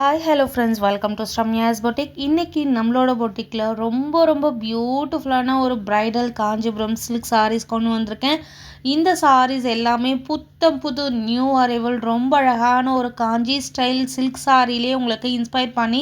Hi hello friends welcome to Sramya's boutique இன்றைக்கி நம்மளோட பொட்டிக்கில் ரொம்ப ரொம்ப பியூட்டிஃபுல்லான ஒரு ப்ரைடல் காஞ்சிபுரம் சில்க் சாரீஸ் கொண்டு வந்திருக்கேன். இந்த சாரீஸ் எல்லாமே புத்தம் புது நியூ அரைவல் ரொம்ப அழகான ஒரு காஞ்சி ஸ்டைல் சில்க் சாரிலே உங்களுக்கு இன்ஸ்பயர் பண்ணி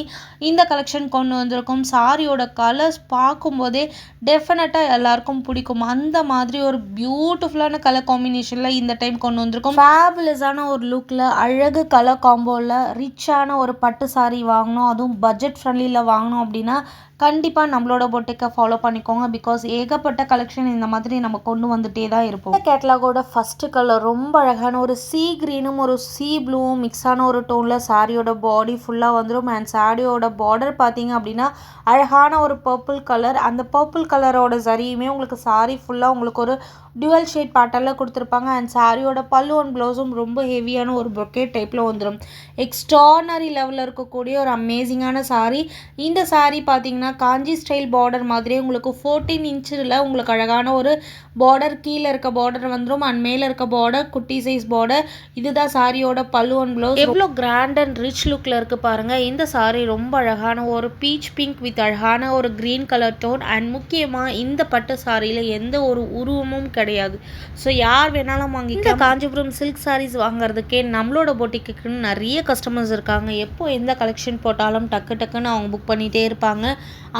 இந்த கலெக்ஷன் கொண்டு வந்திருக்கும். சாரியோட கலர்ஸ் பார்க்கும்போதே டெஃபினட்டாக எல்லாருக்கும் பிடிக்கும். அந்த மாதிரி ஒரு பியூட்டிஃபுல்லான கலர் காம்பினேஷனில் இந்த டைம் கொண்டு வந்திருக்கும். ஃபேபுலஸான ஒரு லுக்கில் அழகு கலர் காம்போவில் ரிச்சான ஒரு பட்டு சாரி வாங்கினோம் அதுவும் பட்ஜெட் ஃப்ரெண்ட்லியில் வாங்கினோம் அப்படின்னா கண்டிப்பாக நம்மளோட பொட்டிக்கை ஃபாலோ பண்ணிக்கோங்க. பிகாஸ் ஏகப்பட்ட கலெக்ஷன் இந்த மாதிரி நம்ம கொண்டு வந்துட்டே தான் இருப்போம். கேட்லாகோட ஃபஸ்ட்டு கலர் ரொம்ப அழகான ஒரு சீ க்ரீனும் ஒரு சீ ப்ளூவும் மிக்ஸான ஒரு டோனில் சாரியோட பாடி ஃபுல்லாக வந்துடும் அண்ட் சாரியோட பார்டர் பார்த்தீங்க அப்படின்னா அழகான ஒரு பர்பிள் கலர் அந்த பர்பிள் கலரோட சரியுமே உங்களுக்கு சாரி ஃபுல்லாக உங்களுக்கு ஒரு டுவல் ஷேட் பாட்டெல்லாம் கொடுத்துருப்பாங்க. அண்ட் சாரியோட பல்லு அண்ட் ப்ளவுஸும் ரொம்ப ஹெவியான ஒரு பொக்கேட் டைப்பில் வந்துடும் எக்ஸ்ட்ரானரி லெவலில் இருக்கக்கூடிய ஒரு அமேசிங்கான சாரீ இந்த சாரீ பார்த்தீங்கன்னா காஞ்சி ஸ்டைல் பார்டர் மாதிரியே உங்களுக்கு ஃபோர்டீன் இன்ச்சில் உங்களுக்கு அழகான ஒரு பார்டர் கீழே இருக்க பார்டர் வந்துடும் அண்ட் மேலே இருக்க பார்டர் குட்டி சைஸ் பார்டர் இதுதான் சாரியோட பல்லு அண்ட் ப்ளவுஸ் எவ்வளோ கிராண்ட் அண்ட் ரிச் லுக்கில் இருக்குது பாருங்கள் இந்த சாரீ ரொம்ப அழகான ஒரு பீச் பிங்க் வித் அழகான ஒரு க்ரீன் கலர் டோன் அண்ட் முக்கியமாக இந்த பட்டு சாரியில் எந்த ஒரு உருவமும் கிடையாது. ஸோ யார் வேணாலும் வாங்கிக்கலாம். காஞ்சிபுரம் சில்க் சாரீஸ் வாங்குறதுக்கே நம்மளோட பொட்டிக்குன்னு நிறைய கஸ்டமர்ஸ் இருக்காங்க. எப்போ எந்த கலெக்ஷன் போட்டாலும் டக்கு டக்குன்னு அவங்க புக் பண்ணிகிட்டே இருப்பாங்க.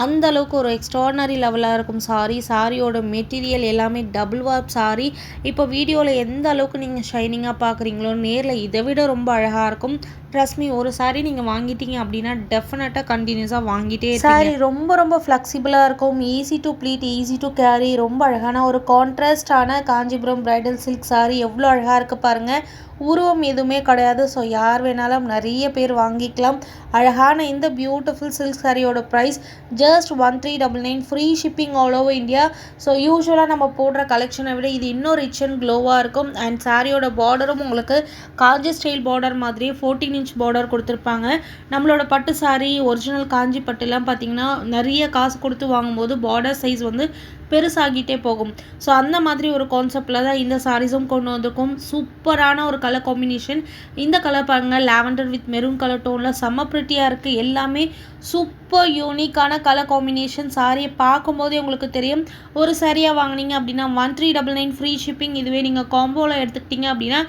அந்த அளவுக்கு ஒரு எக்ஸ்ட்ரானரி லெவலாக இருக்கும் சாரி சாரியோட மெட்டீரியல் எல்லாமே டபுள் வார்ப் சாரி இப்போ வீடியோவில் எந்த அளவுக்கு நீங்கள் ஷைனிங்காக பார்க்குறீங்களோ நேரில் இதை விட ரொம்ப அழகாக இருக்கும். ட்ரஸ் மீ ஒரு சாரீ நீங்கள் வாங்கிட்டீங்க அப்படின்னா டெஃபினட்டாக கண்டினியூஸாக வாங்கிட்டே சாரி ரொம்ப ரொம்ப ஃப்ளெக்சிபிளாக இருக்கும். Easy to pleat easy to carry ரொம்ப அழகான ஒரு கான்ட்ராஸ்டான காஞ்சிபுரம் பிரைடல் சில்க் சாரி எவ்வளோ அழகாக இருக்குது பாருங்கள் உருவம் எதுவுமே கிடையாது. ஸோ யார் வேணாலும் நிறைய பேர் வாங்கிக்கலாம். அழகான இந்த பியூட்டிஃபுல் சில்க் சாரியோட price just one three double nine free shipping all over India so யூஸ்வலாக நம்ம போடுற கலெக்ஷனை விட இது இன்னும் ரிச் அண்ட் க்ளோவாக இருக்கும். அண்ட் சாரியோட பார்டரும் உங்களுக்கு காஞ்சி ஸ்டைல் பார்டர் மாதிரியே ஃபோர்டீன் இன்ச் பார்டர் கொடுத்துருப்பாங்க. நம்மளோட பட்டு சாரி ஒரிஜினல் காஞ்சி பட்டுலாம் பார்த்திங்கன்னா நிறைய காசு கொடுத்து வாங்கும்போது பார்டர் சைஸ் வந்து பெருசாகிட்டே போகும். ஸோ அந்த மாதிரி ஒரு கான்செப்டில் தான் இந்த சாரீஸும் கொண்டு வந்திருக்கும். சூப்பரான ஒரு கலர் காம்பினேஷன் இந்த கலர் பாருங்கள் லாவெண்டர் வித் மெரூன் கலர் டோனில் செம்ம ப்ரிட்டியாக இருக்குது எல்லாமே சூப்பர் யூனிக்கான கலர் காம்பினேஷன் சாரியை பார்க்கும்போதே உங்களுக்கு தெரியும். ஒரு சாரியாக வாங்கினீங்க அப்படின்னா one three double nine free shipping இதுவே நீங்கள் காம்போவில் எடுத்துக்கிட்டீங்க அப்படின்னா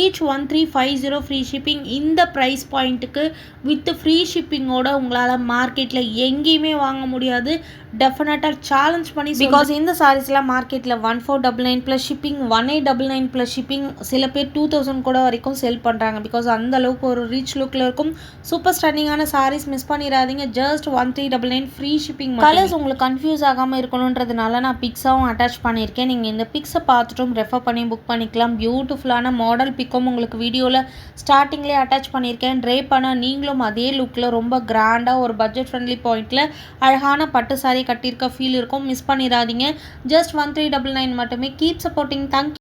each one three five zero free shipping இந்த ப்ரைஸ் பாயிண்ட்டுக்கு வித் ஃப்ரீ ஷிப்பிங்கோட உங்களால் மார்க்கெட்டில் எங்கேயுமே வாங்க முடியாது. டெஃபினட்டாக சேலஞ்ச் பண்ணி பிகாஸ் இந்த சாரீஸ்லாம் மார்க்கெட்டில் one four double nine plus shipping one eight double nine plus shipping சில பேர் டூ தௌசண்ட் கூட வரைக்கும் செல் பண்ணுறாங்க பிகாஸ் அந்த அளவுக்கு ஒரு ரீச் லுக்கில் இருக்கும். சூப்பர் ஸ்டன்னிங்கான சாரீஸ் மிஸ் பண்ணிடாதீங்க. Just one three double nine free shipping colours உங்களுக்கு கன்ஃபியூஸ் ஆகாமல் இருக்கணுன்றதுனால நான் பிக்ஸாகவும் அட்டாச் பண்ணியிருக்கேன். நீங்கள் இந்த பிக்ஸை பார்த்துட்டும் ரெஃபர் பண்ணி புக் பண்ணிக்கலாம். பியூட்டிஃபுல்லான மாடல் பிக்கும் உங்களுக்கு வீடியோவில் ஸ்டார்டிங்லேயே அட்டாச் பண்ணியிருக்கேன். ட்ரே பண்ண நீங்களும் அதே லுக்கில் ரொம்ப கிராண்டாக ஒரு பட்ஜெட் ஃப்ரெண்ட்லி பாயிண்ட்டில் அழகான பட்டு சாரி கட்டியிருக்க ஃபீல் இருக்கும். மிஸ் பண்ணிடாதீங்க. Just one three double nine மட்டுமே. Keep supporting thank